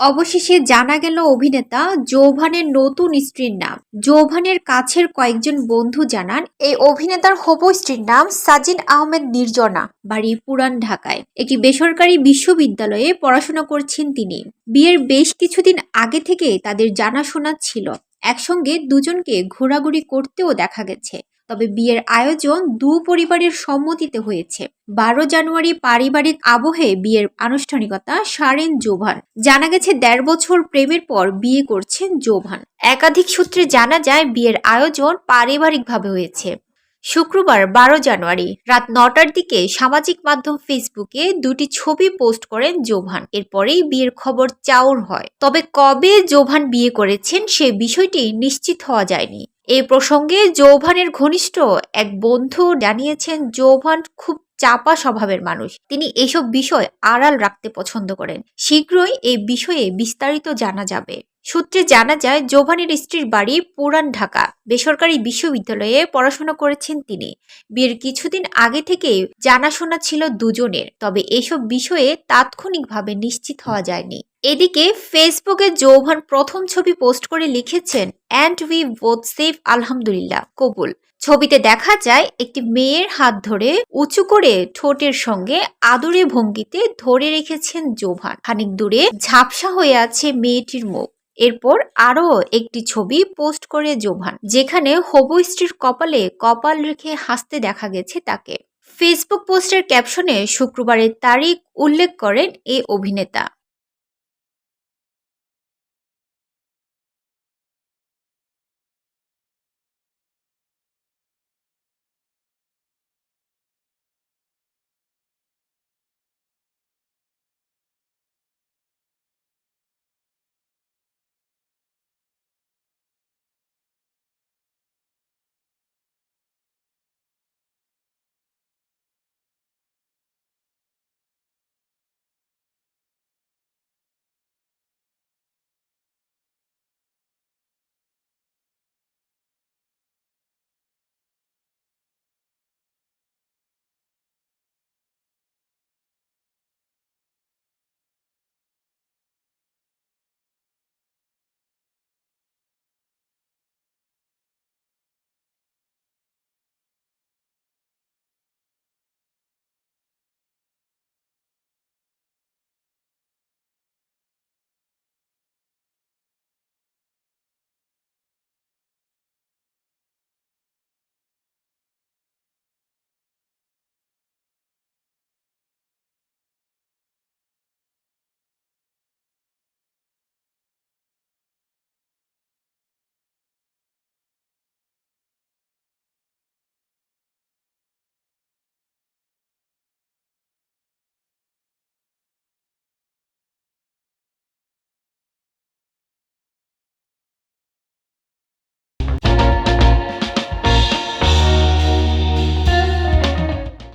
অবশেষে জানা গেল অভিনেতা যৌভানের নতুন স্ত্রীর নাম। যৌভানের কাছের কয়েকজন বন্ধু জানান, এই অভিনেতার হবু স্ত্রীর নাম সাজিন আহমেদ নির্জনা, বাড়ি পুরান ঢাকায়। একটি বেসরকারি বিশ্ববিদ্যালয়ে পড়াশোনা করছেন তিনি। বিয়ের বেশ কিছুদিন আগে থেকে তাদের জানাশোনা ছিল। একসঙ্গে দুজনকে ঘোরাঘুরি করতেও দেখা গেছে। তবে বিয়ের আয়োজন দু পরিবারের সম্মতিতে হয়েছে। বারো জানুয়ারি পারিবারিক আবহে বিয়ের আনুষ্ঠানিকতা সারেন জোভান। জানা গেছে, দেড় বছর প্রেমের পর বিয়ে করছেন জোভান। একাধিক সূত্রে জানা যায়, বিয়ের আয়োজন পারিবারিকভাবে হয়েছে। শুক্রবার বারো জানুয়ারি রাত নটার দিকে সামাজিক মাধ্যম ফেসবুকে দুটি ছবি পোস্ট করেন জোভান। এরপরেই বিয়ের খবর চাউর হয়। তবে কবে জোভান বিয়ে করেছেন সে বিষয়টি নিশ্চিত হওয়া যায়নি। এই প্রসঙ্গে যৌভানের ঘনিষ্ঠ এক বন্ধু জানিয়েছেন যৌভান খুব চাপা স্বভাবের মানুষ। তিনি এসব বিষয় আড়াল রাখতে পছন্দ করেন। শীঘ্রই এই বিষয়ে বিস্তারিত জানা যাবে। সূত্রে জানা যায় জোভানের স্ত্রীর বাড়ি পুরান ঢাকা। বেসরকারি বিশ্ববিদ্যালয়ে পড়াশোনা করেছেন তিনি। বিয়ের কিছুদিন আগে থেকে জানাশোনা ছিল দুজনের, তবে এসব বিষয়ে তাৎক্ষণিকভাবে নিশ্চিত হওয়া যায়নি। এদিকে ফেসবুকে যৌভান প্রথম ছবি পোস্ট করে লিখেছেন অ্যান্ড উই বোথ সেফ আলহামদুলিল্লাহ কবুল। ছবিতে দেখা যায়, একটি মেয়ের হাত ধরে উঁচু করে ঠোঁটের সঙ্গে আদরে ভঙ্গিতে ধরে রেখেছেন জোভান খানিক দূরে ঝাপসা হয়ে আছে মেয়েটির মুখ। এরপর আরও একটি ছবি পোস্ট করে জোভান যেখানে হবু স্ত্রীর কপালে কপাল রেখে হাসতে দেখা গেছে তাকে। ফেসবুক পোস্টের ক্যাপশনে শুক্রবারের তারিখ উল্লেখ করেন এ অভিনেতা।